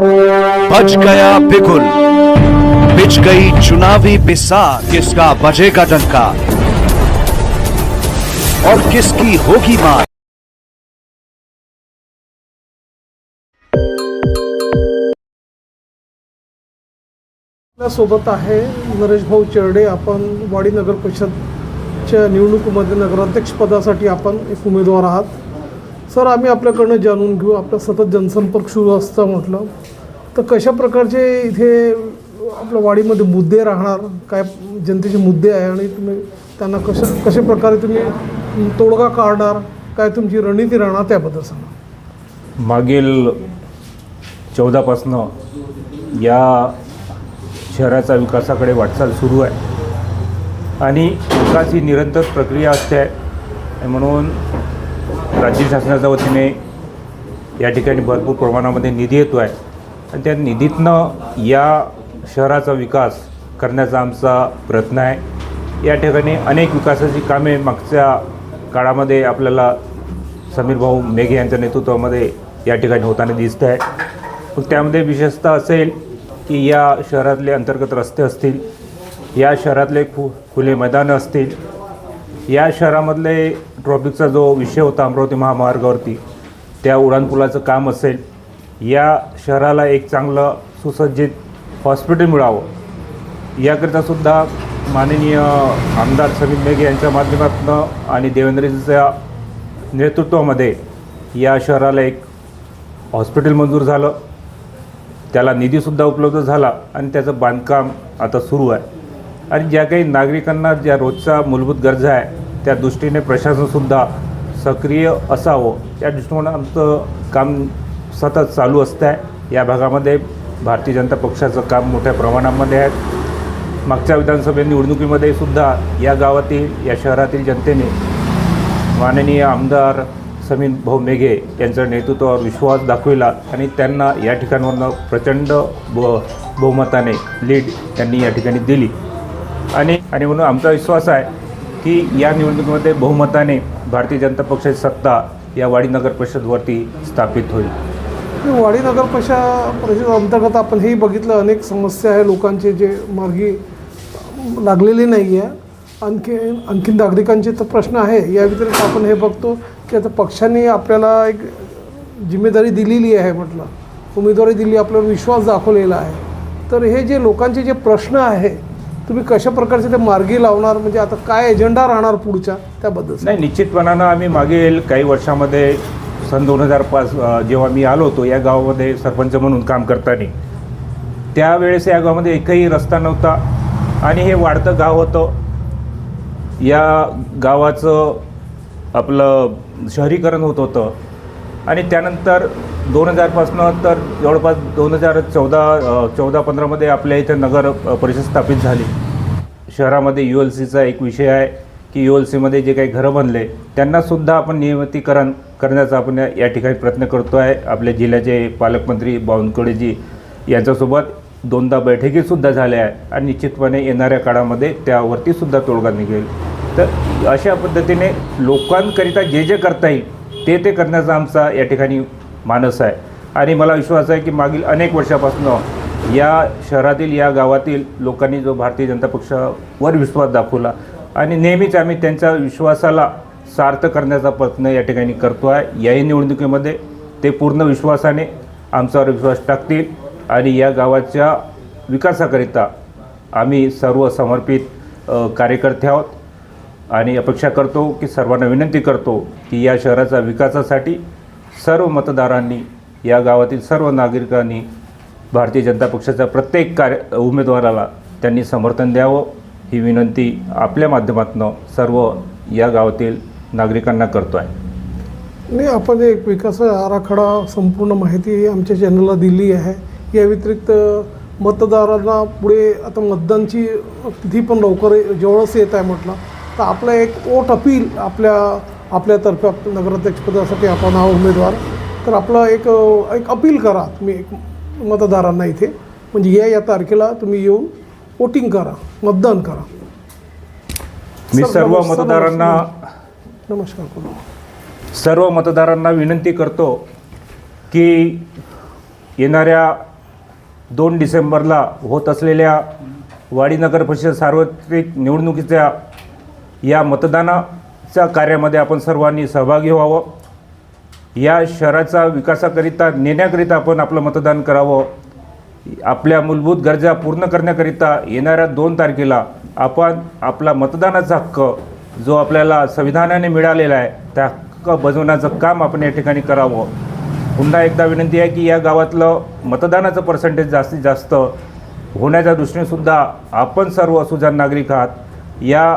बच गया बिगुल बिछ गई चुनावी बिसार किसका बजेगा डंका और किसकी होगी मार? आपल्यासोबत आहे नरेश भाऊ चेरडे. आपण वाडी नगर परिषदच्या निवडणुकीमध्ये नगराध्यक्षपदासाठी आपण एक उमेदवार आहात. सर आम्ही आपल्याकडनं जाणून घेऊ. आपला सतत जनसंपर्क सुरू असतं म्हटलं. तर कशा प्रकारचे इथे आपल्या वाडीमध्ये मुद्दे राहणार? काय जनतेचे मुद्दे आहे आणि तुम्ही त्यांना कशा कशा प्रकारे तुम्ही तोडगा काढणार? काय तुमची रणनीती राहणार? त्याबद्दल सांगा. मागील चौदापासनं या शहराचा विकासाकडे वाटचाल सुरू आहे. आणि विकास ही निरंतर प्रक्रिया असते आहे म्हणून राज्य शासनाच्या वतीने या ठिकाणी भरपूर प्रमाणामध्ये निधी येतो आहे. आणि त्या निधीतनं या शहराचा विकास करण्याचा आमचा प्रयत्न आहे. या ठिकाणी अनेक विकासाची कामे मागच्या काळामध्ये आपल्याला समीर भाऊ मेघे यांच्या नेतृत्वामध्ये या ठिकाणी होताना दिसत आहे. मग त्यामध्ये विशेषतः असेल की या शहरातले अंतर्गत रस्ते असतील या शहरातले खु खुले मैदानं असतील या शहरामधले ट्रॉफिकचा जो विषय होता अमरावती महामार्गावरती त्या उड्डाणपुलाचं काम असेल या शहराला एक चांगलं सुसज्जित हॉस्पिटल मिळावं. याकरिता सुद्धा माननीय आमदार समीर मेघे यांच्या माध्यमातून आणि देवेंद्रजीच्या नेतृत्वामध्ये या शहराला एक हॉस्पिटल मंजूर झालं. त्याला निधीसुद्धा उपलब्ध झाला आणि त्याचं बांधकाम आता सुरू आहे. आणि ज्या काही नागरिकांना ज्या रोजच्या मूलभूत गरजा आहे त्या दृष्टीने प्रशासनसुद्धा सक्रिय असावं या दृष्टीने आमचं काम सतत चालू असतं आहे या भागामध्ये भारतीय जनता पक्षाचं काम मोठ्या प्रमाणामध्ये आहे. मागच्या विधानसभा निवडणुकीमध्ये सुद्धा या गावातील या शहरातील जनतेने माननीय आमदार समीर भाऊ मेघे यांच्या नेतृत्वावर विश्वास दाखविला आणि त्यांना या ठिकाणावरनं प्रचंड ब बहुमताने लीड त्यांनी या ठिकाणी दिली. आणि आणि म्हणून आमचा विश्वास आहे की या निवडणुकीमध्ये बहुमताने भारतीय जनता पक्षाची सत्ता या वाडी नगर परिषदवरती स्थापित होईल. वाडी नगर पशा परिषद अंतर्गत आपण हेही बघितलं अनेक समस्या आहे लोकांचे जे मार्गी लागलेली नाही आहे. आणखी आणखी नागरिकांचे तर प्रश्न आहे. या व्यतिरिक्त आपण हे बघतो की आता पक्षाने आपल्याला एक जिम्मेदारी दिलेली आहे म्हटलं. उमेदवारी दिली आपल्यावर विश्वास दाखवलेला आहे. तर हे जे लोकांचे जे प्रश्न आहे तुम्ही कशा प्रकारचे ते मार्गी लावणार? म्हणजे आता काय एजेंडा राहणार पुढच्या? त्याबद्दल नाही निश्चितपणानं आम्ही मागील काही वर्षामध्ये सन दोन हजार पाच जेव्हा मी आलो होतो या गावामध्ये सरपंच म्हणून काम करताना. त्यावेळेस या गावामध्ये एकही रस्ता नव्हता आणि हे वाढतं गाव होतं. या गावाचं आपलं शहरीकरण होत होतं. आणि त्यानंतर दोन हजारपासनं तर जवळपास दोन हजार चौदा चौदा पंधरामध्ये आपल्या इथे नगर परिषद स्थापित झाली. शहरामध्ये यू एल सीचा एक विषय आहे की यू एल सीमध्ये जे काही घरं बनले त्यांनासुद्धा आपण नियमितीकरण करण्याचा आपण या- ठिकाणी प्रयत्न करतो आहे आपल्या जिल्ह्याचे पालकमंत्री बावनकुळेजी यांच्यासोबत दोनदा बैठकीसुद्धा झाल्या आहे आणि निश्चितपणे येणाऱ्या काळामध्ये त्यावरतीसुद्धा तोडगा निघेल. तर अशा पद्धतीने लोकांकरिता जे जे करता येईल ते ते करण्याचा आमचा या ठिकाणी मानस आहे. आणि मला विश्वास आहे की मागील अनेक वर्षापासून या शहरातील या गावातील लोकांनी जो भारतीय जनता पक्षावर विश्वास दाखवला आणि नेहमीच आम्ही त्यांच्या विश्वासाला सार्थ करण्याचा प्रयत्न या ठिकाणी करतो आहे. याही निवडणुकीमध्ये ते पूर्ण विश्वासाने आमच्यावर विश्वास टाकतील आणि या गावाच्या विकासाकरिता आम्ही सर्व समर्पित कार्यकर्ते आहोत. आणि अपेक्षा करतो की सर्वांना विनंती करतो की या शहराच्या विकासासाठी सर्व मतदारांनी या गावातील सर्व नागरिकांनी भारतीय जनता पक्षाच्या प्रत्येक कार्य उमेदवाराला त्यांनी समर्थन द्यावं. ही विनंती आपल्या माध्यमातून सर्व या गावातील नागरिकांना करतो आहे नाही आपण एक विकास आराखडा संपूर्ण माहिती आमच्या चॅनलला दिली आहे. या व्यतिरिक्त मतदारांना पुढे आता मतदानची तिथी पण लवकर जवळच येत आहे म्हटलं. तर आपलं एक वोट अपील आपल्या आपल्यातर्फे आप- नगराध्यक्षपदासाठी आपण हा उमेदवार. तर आपलं एक एक अपील करा तुम्ही एक मतदारांना इथे. म्हणजे या या तारखेला तुम्ही येऊन वोटिंग करा मतदान करा. मी सर, सर्व मतदारांना नमस्कार करू. सर्व मतदारांना विनंती करतो की येणाऱ्या दोन डिसेंबरला होत असलेल्या वाडी नगर परिषद सार्वत्रिक निवडणुकीच्या या मतदानाच्या कार्यामध्ये आपण सर्वांनी सहभागी व्हावं. या शहराचा विकासाकरिता नेण्याकरिता आपण आपलं मतदान करावं. आपल्या मूलभूत गरजा पूर्ण करण्याकरिता येणाऱ्या दोन तारखेला आपण आपला मतदानाचा हक्क जो आपल्याला संविधानाने मिळालेला आहे त्या हक्क बजवण्याचं काम आपण या ठिकाणी करावं. पुन्हा एकदा विनंती आहे की या गावातलं मतदानाचं पर्सेंटेज जास्तीत जास्त होण्याच्या दृष्टीनेसुद्धा आपण सर्व सुजाण नागरिक आहात. या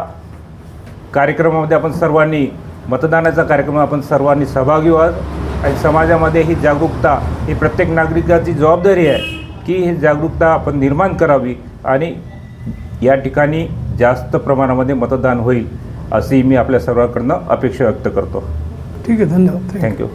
कार्यक्रमामध्ये आपण सर्वांनी मतदानाचा कार्यक्रम आपण सर्वांनी सहभागी व्हावं आणि समाजामध्ये ही जागरूकता ही प्रत्येक नागरिकाची जबाबदारी आहे की ही जागरूकता आपण निर्माण करावी आणि या ठिकाणी जास्त प्रमाणामध्ये मतदान होईल. अशी मी आपल्या सर्वांकडनं अपेक्षा व्यक्त करतो. ठीक आहे धन्यवाद. Thank you thank you